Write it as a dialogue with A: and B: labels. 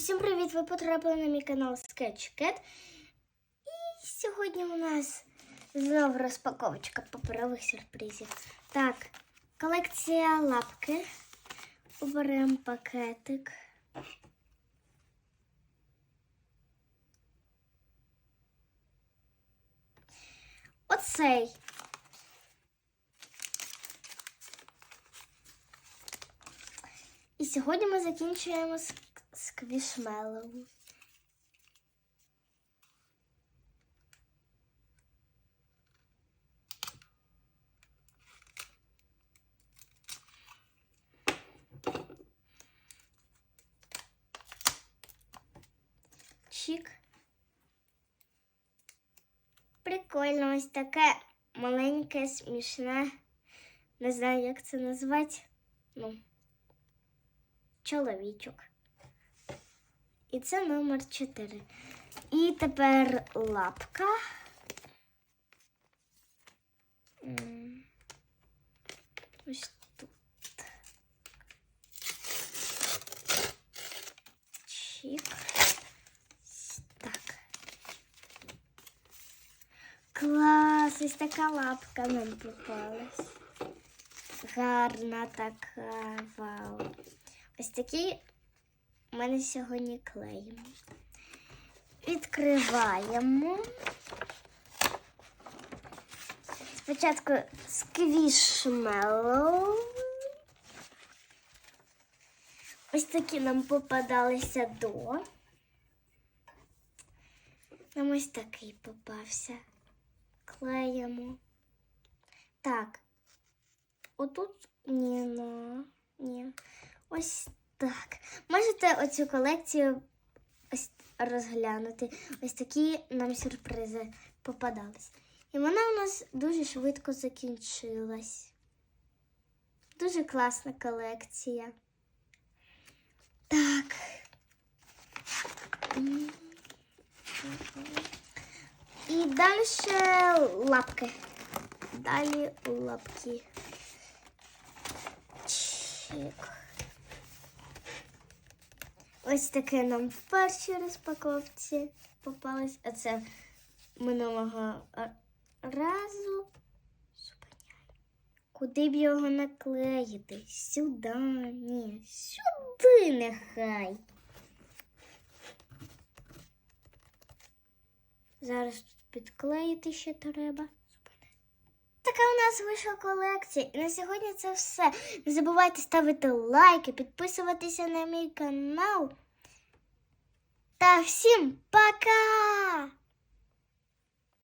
A: Усім привіт! Ви потрапили на мій канал SketchCat. І сьогодні у нас знову розпаковочка паперових сюрпризів. Так, колекція лапки. Оберемо пакетик. Оцей. І сьогодні ми закінчуємо з сквішмелоу. Чик. Прикольно, ось таке маленьке, смішне. Не знаю, як це назвати. Ну, чоловічок. І це номер 4. І тепер лапка. Ось тут. Чик. Так. Клас, ось така лапка нам попалась. Гарна така, вау. Ось такі у мене сьогодні клеїмо. Відкриваємо. Спочатку сквішмелоу. Ось такі нам попадалися до. Нам ось такий попався. Клеїмо. Так. Отут ні, ну, ні. Ось так. Можете оцю колекцію ось розглянути. Ось такі нам сюрпризи попадались. І вона у нас дуже швидко закінчилась. Дуже класна колекція. Так. І далі лапки. Далі лапки. Чик. Ось таке нам в першій розпаковці попалось. А це минулого разу. Куди б його наклеїти? Сюди. Ні, сюди нехай. Зараз тут підклеїти ще треба. Така у нас вийшла колекція. І на сьогодні це все. Не забувайте ставити лайки, підписуватися на мій канал. Та всім пока!